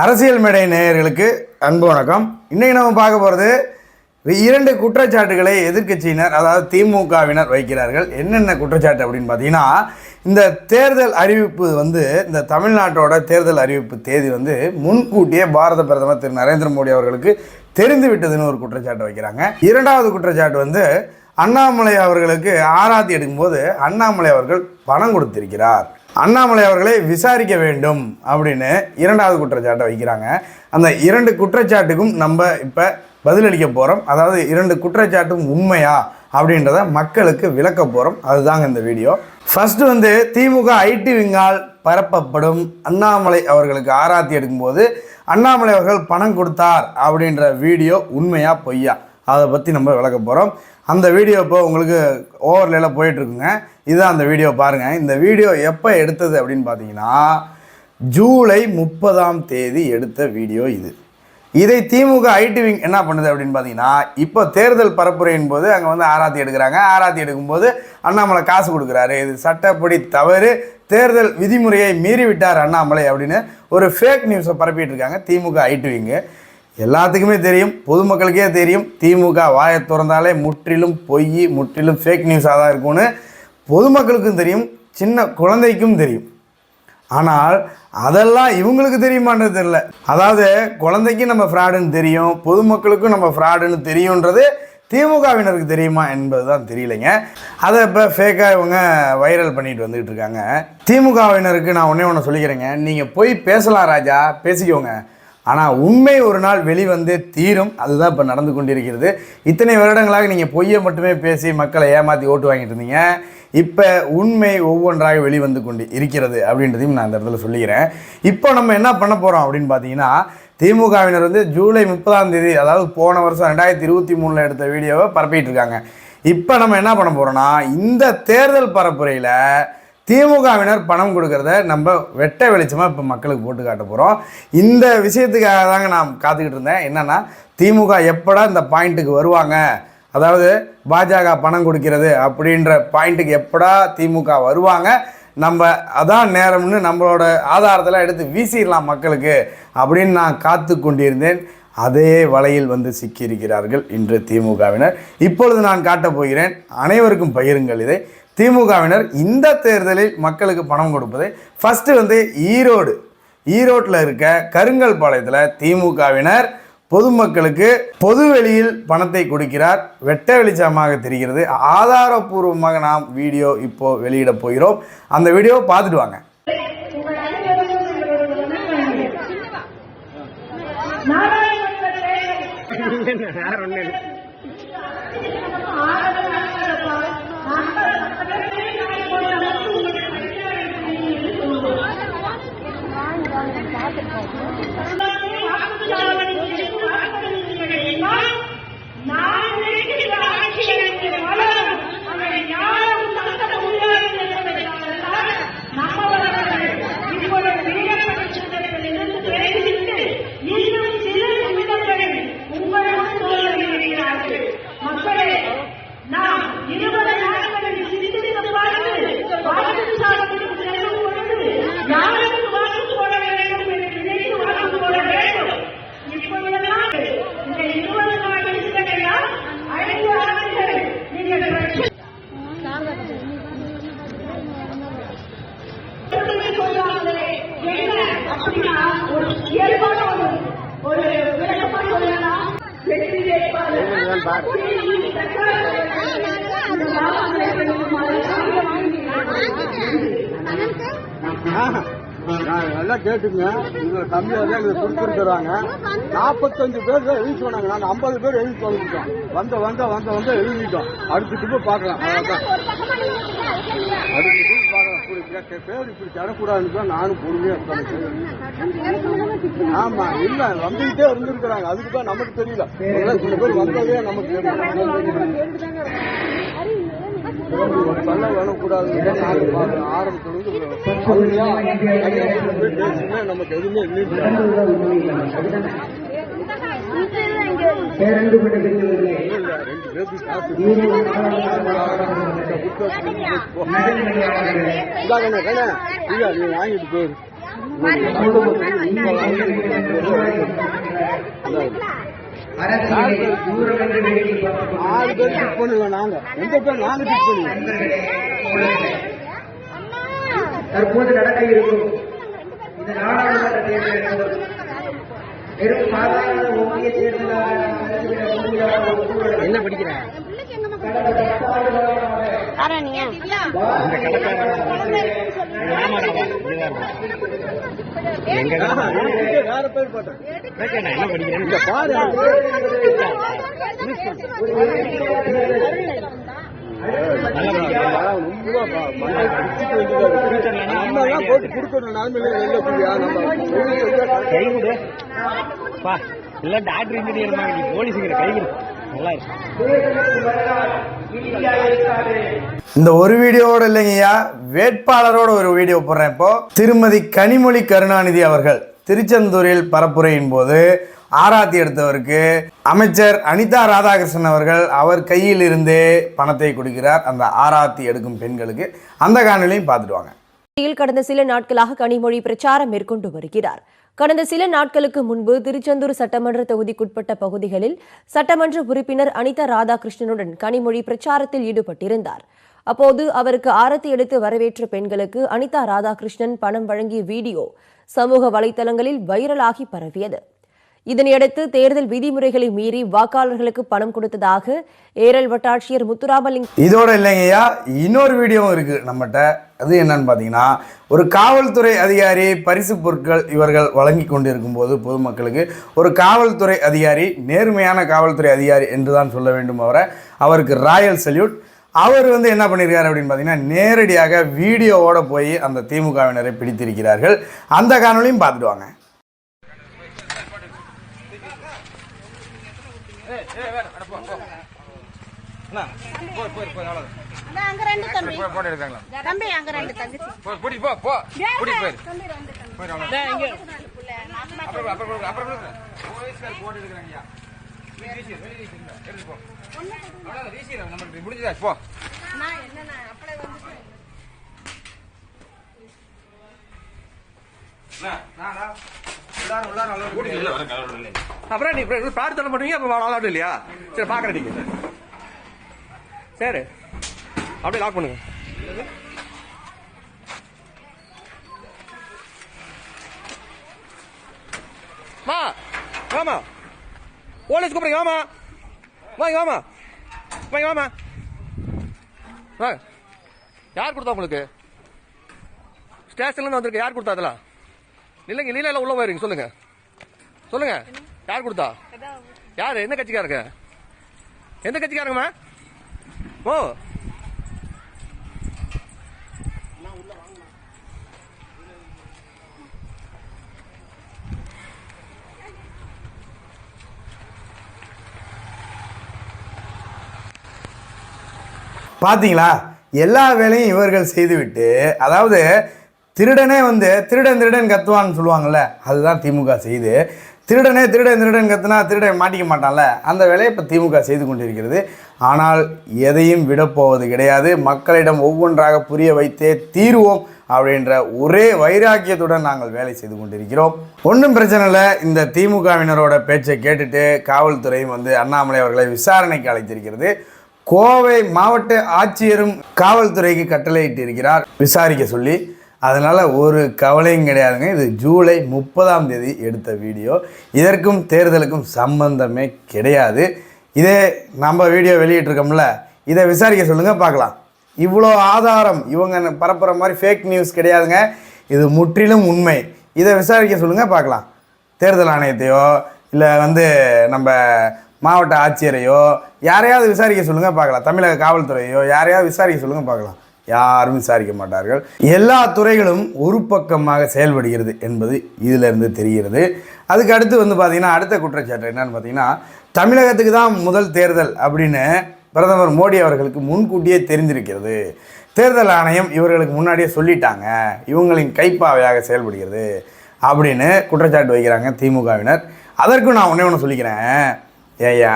அரசியல் மேடை நேயர்களுக்கு அன்பு வணக்கம். இன்றைக்கு நம்ம பார்க்க போகிறது இரண்டு குற்றச்சாட்டுகளை எதிர்க்கட்சியினர் அதாவது திமுகவினர் வைக்கிறார்கள். என்னென்ன குற்றச்சாட்டு அப்படின்னு பார்த்தீங்கன்னா இந்த தேர்தல் அறிவிப்பு வந்து இந்த தமிழ்நாட்டோட தேர்தல் அறிவிப்பு தேதி வந்து முன்கூட்டியே பாரத பிரதமர் திரு நரேந்திர மோடி அவர்களுக்கு தெரிந்து விட்டதுன்னு ஒரு குற்றச்சாட்டு வைக்கிறாங்க. இரண்டாவது குற்றச்சாட்டு வந்து அண்ணாமலை அவர்களுக்கு ஆராத்தி எடுக்கும்போது அண்ணாமலை அவர்கள் பணம் கொடுத்திருக்கிறார். அண்ணாமலை அவர்களை விசாரிக்க வேண்டும் அப்படின்னு இரண்டாவது குற்றச்சாட்டை வைக்கிறாங்க. அந்த இரண்டு குற்றச்சாட்டுக்கும் நம்ம இப்போ பதிலளிக்க போகிறோம் அதாவது இரண்டு குற்றச்சாட்டும் உண்மையா அப்படின்றத மக்களுக்கு விளக்க போகிறோம் அதுதாங்க இந்த வீடியோ. ஃபஸ்ட்டு வந்து திமுக ஐடி விங்கால் பரப்பப்படும். அண்ணாமலை அவர்களுக்கு ஆராத்தி எடுக்கும்போது அண்ணாமலை அவர்கள் பணம் கொடுத்தார் அப்படின்ற வீடியோ உண்மையா பொய்யா? அதை பற்றி நம்ம விளக்க போகிறோம் அந்த வீடியோ இப்போ உங்களுக்கு ஓவர்லேயில் போயிட்டுருக்குங்க. இதுதான் அந்த வீடியோ பாருங்கள் இந்த வீடியோ எப்போ எடுத்தது அப்படின்னு பார்த்தீங்கன்னா ஜூலை முப்பதாம் தேதி எடுத்த வீடியோ இது. இதை திமுக ஐடி விங் என்ன பண்ணுது அப்படின்னு பார்த்தீங்கன்னா இப்போ தேர்தல் பரப்புரையின் போது அங்கே வந்து ஆராத்தி எடுக்கிறாங்க. ஆராத்தி எடுக்கும்போது அண்ணாமலை காசு கொடுக்குறாரு. இது சட்டப்படி தவறு. தேர்தல் விதிமுறையை மீறிவிட்டார் அண்ணாமலை அப்படின்னு ஒரு ஃபேக் நியூஸை பரப்பிட்டு இருக்காங்க திமுக ஐடி விங்கு. எல்லாத்துக்குமே தெரியும் பொதுமக்களுக்கே தெரியும் திமுக வாயை திறந்தாலே முற்றிலும் பொய் முற்றிலும் ஃபேக் நியூஸாக தான் இருக்கும்னு பொதுமக்களுக்கும் தெரியும் சின்ன குழந்தைக்கும் தெரியும். ஆனால் அதெல்லாம் இவங்களுக்கு தெரியுமான்றது தெரியல. அதாவது குழந்தைக்கும் நம்ம ஃப்ராடுன்னு தெரியும் பொதுமக்களுக்கும் நம்ம ஃப்ராடுன்னு தெரியுன்றது திமுகவினருக்கு தெரியுமா என்பது தான் தெரியலைங்க. அதை இப்போ ஃபேக்காக இவங்க வைரல் பண்ணிட்டு வந்துக்கிட்டு இருக்காங்க. திமுகவினருக்கு நான் ஒன்றே ஒன்று சொல்லிக்கிறேங்க. நீங்கள் போய் பேசலாம் ராஜா பேசிக்கோங்க. ஆனால் உண்மை ஒரு நாள் வெளிவந்து தீரும். அதுதான் இப்போ நடந்து கொண்டிருக்கிறது. இத்தனை வருடங்களாக நீங்கள் பொய்யை மட்டுமே பேசி மக்களை ஏமாற்றி ஓட்டு வாங்கிட்டு இருந்தீங்க. இப்போ உண்மை ஒவ்வொன்றாக வெளிவந்து கொண்டு இருக்கிறது அப்படின்றதையும் நான் இந்த இடத்துல சொல்லிக்கிறேன். இப்போ நம்ம என்ன பண்ண போகிறோம் அப்படின்னு பார்த்தீங்கன்னா திமுகவினர் வந்து ஜூலை முப்பதாம் தேதி அதாவது போன வருஷம் ரெண்டாயிரத்தி இருபத்தி மூணில் எடுத்த வீடியோவை பரப்பிட்டு இருக்காங்க. இப்போ நம்ம என்ன பண்ண போகிறோம்னா இந்த தேர்தல் பரப்புரையில் திமுகவினர் பணம் கொடுக்கறத நம்ம வெட்ட வெளிச்சமாக இப்போ மக்களுக்கு போட்டு காட்ட போகிறோம் இந்த விஷயத்துக்காக தாங்க நான் காத்துக்கிட்டு இருந்தேன். என்னென்னா திமுக எப்படா இந்த பாயிண்ட்டுக்கு வருவாங்க? அதாவது பாஜக பணம் கொடுக்கிறது அப்படின்ற பாயிண்ட்டுக்கு எப்படா திமுக வருவாங்க? நம்ம அதான் நேரம்னு நம்மளோட ஆதாரத்தில் எடுத்து வீசிடலாம் மக்களுக்கு அப்படின்னு நான் காத்து கொண்டிருந்தேன். அதே வலையில் வந்து சிக்கியிருக்கிறார்கள் இன்று திமுகவினர். இப்பொழுது நான் காட்டப் போகிறேன். அனைவருக்கும் பகிருங்கள் இதை. திமுகவினர் இந்த தேர்தலில் மக்களுக்கு பணம் கொடுப்பதை ஃபஸ்ட்டு வந்து ஈரோடு. ஈரோட்டில் இருக்க கருங்கல் பாளையத்தில் திமுகவினர் பொதுமக்களுக்கு பொது வெளியில் பணத்தை கொடுக்கிறார். வெட்ட வெளிச்சமாக தெரிகிறது. ஆதாரபூர்வமாக நாம் வீடியோ இப்போ வெளியிட போகிறோம். அந்த வீடியோவை பார்த்துட்டு வாங்க. மக்களே Thank you. வேட்பாளர் நான் நல்லா கேட்டுங்க. இவங்க கம்மியா தான் எங்களுக்கு கொடுத்துருக்குறாங்க. நாற்பத்தஞ்சு பேர் தான் எழுதி சொன்னாங்க. நாங்கள் ஐம்பது பேர் எழுதி சொல்லிட்டோம் வந்த வந்த வந்த வந்த எழுதிட்டோம். அடுத்த திரும்ப பார்க்கலாம். அடுத்த திரும்ப பார்க்கலாம் இப்படி கே- பேர் இப்படி தரக்கூடாதுன்னு தான் நானும் பொறுமையா இருக்கேன். ஆமா இல்ல வந்துகிட்டே இருந்திருக்கிறாங்க. அதுக்கு தான் நமக்கு தெரியல. சில பேர் வந்ததே நமக்கு சொல்ல வரக்கூடாது ஆரம்பிக்கிறது பேசுங்க நமக்கு எதுவுமே இல்லை பேரன்பு கொண்ட பெரியவர்களே இல்ல, ரெண்டு பேருக்கு காசு நடுநிலையாளர்களே இந்தாங்க கண்ணே இல்ல நீ வாங்கிட்டு போயிரு ஆறு பேர் பிக் பண்ணல நாங்க எந்த பேர் நாங்க பிக் பண்ணல தற்போது நடக்க இருக்கும் இந்த நாடாளுமன்ற தேர்தல் வெறும் சாதாரண ஒன்றிய தேர்தலாக என்ன படிக்கிறேன் வேற பேர் போட்டேன். என்ன படிக்கிறேன் பாரு போட்டு கொடுக்கணும் நிலைமையில வெளில போய் நம்ம பா இல்ல டாக்டர் இன்ஜினியர் இருந்தாங்க நீ போலீஸுங்கிற கை கொடு. நல்லா இருக்கு. இந்த ஒரு வீடியோவோட இல்லைங்கய்யா வேட்பாளரோட ஒரு வீடியோ போடுறேன் இப்போ. திருமதி கனிமொழி கருணாநிதி அவர்கள் திருச்செந்தூரில் பரப்புரையின் போது ஆராத்தி எடுத்தவருக்கு அமைச்சர் அனிதா ராதாகிருஷ்ணன் அவர்கள் அவர் கையில் இருந்தே பணத்தை கொடுக்கிறார். அந்த ஆராத்தி எடுக்கும் பெண்களுக்கு அந்த காணொலியும் பார்த்துட்டு வாங்க. சென்னையில் கடந்த சில நாட்களாக கனிமொழி பிரச்சாரம் மேற்கொண்டு வருகிறார். கடந்த சில நாட்களுக்கு முன்பு திருச்செந்தூர் சட்டமன்ற தொகுதிக்குட்பட்ட பகுதிகளில் சட்டமன்ற உறுப்பினர் அனிதா ராதாகிருஷ்ணனுடன் கனிமொழி பிரச்சாரத்தில் ஈடுபட்டிருந்தார். அப்போது அவருக்கு ஆரத்தி எடுத்து வரவேற்ற பெண்களுக்கு அனிதா ராதாகிருஷ்ணன் பணம் வழங்கிய வீடியோ சமூக வலைதளங்களில் வைரலாகி பரவியது. இதனையடுத்து தேர்தல் விதிமுறைகளை மீறி வாக்காளர்களுக்கு பணம் கொடுத்ததாக ஏரல் வட்டாட்சியர் முத்துராமலிங் இதோட இல்லைங்கய்யா இன்னொரு வீடியோவும் இருக்கு நம்மகிட்ட அது என்னன்னு பார்த்தீங்கன்னா ஒரு காவல்துறை அதிகாரி பரிசு பொருட்கள் இவர்கள் வழங்கி கொண்டிருக்கும் போது பொதுமக்களுக்கு ஒரு காவல்துறை அதிகாரி நேர்மையான காவல்துறை அதிகாரி என்று தான் சொல்ல வேண்டும் அவரை அவருக்கு ராயல் சல்யூட். அவர் வந்து என்ன பண்ணியிருக்காரு அப்படின்னு பார்த்தீங்கன்னா நேரடியாக வீடியோவோடு போய் அந்த திமுகவினரை பிடித்திருக்கிறார்கள். அந்த காணொலியும் பார்த்துட்டு வாங்க. முடிஞ்சதா போ தம்பி தம்பி நான் அப்புறம் நீ பிரார்த்தனை பண்ணுவீங்க அப்ப விளாடும் இல்லையா? சரி பாக்குறேன் நீங்க. சரி. அப்படியே லாக் பண்ணுங்க. மா வாமா. போலீஸ் கூப்பிடுங்க வாமா. வாங்க வாமா. வாங்க வாமா. வாங்க. யார் கொடுத்தா உங்களுக்கு? ஸ்டேஷன்ல இருந்து வந்திருக்கு யார் கொடுத்தா அதெல்லாம்? இல்லைங்க நீல எல்லாம் உள்ள போயிருங்க சொல்லுங்க. சொல்லுங்க. யார் கொடுத்தா? யாரு? எந்த கட்சிக்காரங்க? எந்த கட்சிக்காரங்கம்மா? ஓ. பார்த்தீங்களா எல்லா வேலையும் இவர்கள் செய்துவிட்டு அதாவது திருடனே வந்து திருடன் திருடன் கத்துவான்னு சொல்லுவாங்கல்ல அதுதான் திமுக செய்து. திருடனே திருடன் திருடன் கத்துனா திருடன் மாட்டிக்க மாட்டான்ல அந்த வேலையை இப்போ திமுக செய்து கொண்டிருக்கிறது. ஆனால் எதையும் விடப்போவது கிடையாது. மக்களிடம் ஒவ்வொன்றாக புரிய வைத்தே தீர்வோம் அப்படின்ற ஒரே வைராக்கியத்துடன் நாங்கள் வேலை செய்து கொண்டிருக்கிறோம். ஒன்றும் பிரச்சனை இல்லை. இந்த திமுகவினரோட பேச்சை கேட்டுட்டு காவல்துறையும் வந்து அண்ணாமலை அவர்களை விசாரணைக்கு அழைத்திருக்கிறது. கோவை மாவட்ட ஆட்சியரும் காவல்துறைக்கு கட்டளையிட்டு இருக்கிறார் விசாரிக்க சொல்லி அதனால் ஒரு கவலையும் கிடையாதுங்க. இது ஜூலை முப்பதாம் தேதி எடுத்த வீடியோ. இதற்கும் தேர்தலுக்கும் சம்பந்தமே கிடையாது. இதே நம்ம வீடியோ வெளியிட்டிருக்கோம்ல இதை விசாரிக்க சொல்லுங்கள் பார்க்கலாம். இவ்வளோ ஆதாரம் இவங்க பரப்புகிற மாதிரி ஃபேக் நியூஸ் கிடையாதுங்க. இது முற்றிலும் உண்மை. இதை விசாரிக்க சொல்லுங்கள் பார்க்கலாம். தேர்தல் ஆணையத்தையோ இல்லை வந்து நம்ம மாவட்ட ஆட்சியரையோ யாரையாவது விசாரிக்க சொல்லுங்கள் பார்க்கலாம். தமிழக காவல்துறையோ யாரையாவது விசாரிக்க சொல்லுங்கள் பார்க்கலாம். யாரும் விசாரிக்க மாட்டார்கள். எல்லா துறைகளும் ஒரு பக்கமாக செயல்படுகிறது என்பது இதிலிருந்து தெரிகிறது. அதுக்கு அடுத்து வந்து பார்த்திங்கன்னா அடுத்த குற்றச்சாட்டு என்னன்னு பார்த்தீங்கன்னா தமிழகத்துக்கு தான் முதல் தேர்தல் அப்படின்னு பிரதமர் மோடி அவர்களுக்கு முன்கூட்டியே தெரிந்திருக்கிறது. தேர்தல் ஆணையம் இவர்களுக்கு முன்னாடியே சொல்லிட்டாங்க. இவங்களின் கைப்பாவையாக செயல்படுகிறது அப்படின்னு குற்றச்சாட்டு வைக்கிறாங்க திமுகவினர். அதற்கும் நான் ஒன்றே ஒன்று சொல்லிக்கிறேன். ஏய்யா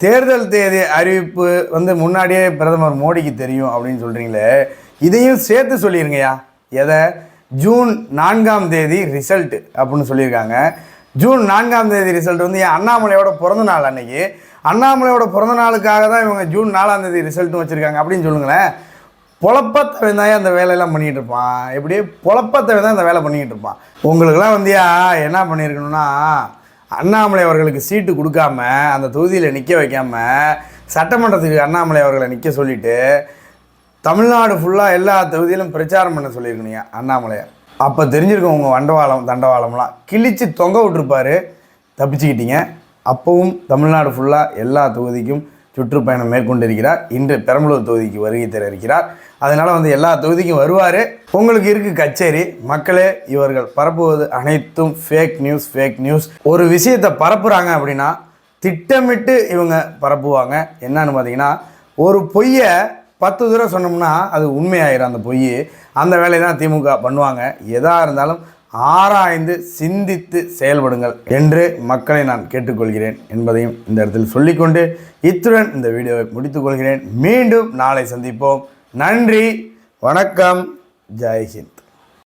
தேர்தல் தேதி அறிவிப்பு வந்து முன்னாடியே பிரதமர் மோடிக்கு தெரியும் அப்படின்னு சொல்கிறீங்களே இதையும் சேர்த்து சொல்லிடுங்கய்யா எதை? ஜூன் நான்காம் தேதி ரிசல்ட் அப்படின்னு சொல்லியிருக்காங்க. ஜூன் நான்காம் தேதி ரிசல்ட் வந்து என் அண்ணாமலையோட பிறந்த நாள் அன்னைக்கு? அண்ணாமலையோட பிறந்த நாளுக்காக தான் இவங்க ஜூன் நாலாம் தேதி ரிசல்ட்டும் வச்சுருக்காங்க. அப்படின்னு சொல்லுங்களேன். பொழப்பத்தவன் தான் அந்த வேலையெல்லாம் பண்ணிகிட்டு இருப்பான்? எப்படி பொழப்பத்தவன் தான் இந்த வேலை பண்ணிக்கிட்டு இருப்பான். உங்களுக்கெல்லாம் வந்தியா என்ன பண்ணியிருக்கணும்னா அண்ணாமலை அவர்களுக்கு சீட்டு கொடுக்காம அந்த தொகுதியில் நிற்க வைக்காம சட்டமன்றத்துக்கு அண்ணாமலை அவர்களை நிற்க சொல்லிட்டு தமிழ்நாடு ஃபுல்லாக எல்லா தொகுதியிலும் பிரச்சாரம் பண்ண சொல்லியிருக்கணுங்க அண்ணாமலையை அப்போ தெரிஞ்சிருக்கோம் உங்கள் வண்டவாளம் தண்டவாளம்லாம். கிழிச்சு தொங்க விட்டுருப்பாரு தப்பிச்சுக்கிட்டீங்க. அப்பவும் தமிழ்நாடு ஃபுல்லாக எல்லா தொகுதிக்கும் சுற்றுப்பயணம் மேற்கொண்டிருக்கிறார். இன்று பெரம்பலூர் தொகுதிக்கு வருகை தர இருக்கிறார். அதனால் வந்து எல்லா தொகுதிக்கும் வருவார். உங்களுக்கு இருக்குது கச்சேரி. மக்களே இவர்கள் பரப்புவது அனைத்தும் ஃபேக் நியூஸ் ஃபேக் நியூஸ் ஒரு விஷயத்தை பரப்புகிறாங்க அப்படின்னா திட்டமிட்டு இவங்க பரப்புவாங்க. என்னன்னு பார்த்தீங்கன்னா ஒரு பொய்யை பத்து தூரம் சொன்னோம்னா அது உண்மையாயிரும் அந்த பொய் அந்த வேலையை தான் திமுக பண்ணுவாங்க. எதாக இருந்தாலும் ஆராய்ந்து சிந்தித்து செயல்படுங்கள் என்று மக்களை நான் கேட்டுக்கொள்கிறேன் என்பதையும் இந்த இடத்தில் சொல்லிக்கொண்டு இத்துடன் இந்த வீடியோவை முடித்துக்கொள்கிறேன். மீண்டும் நாளை சந்திப்போம். நன்றி வணக்கம் ஜெய்ஹிந்த்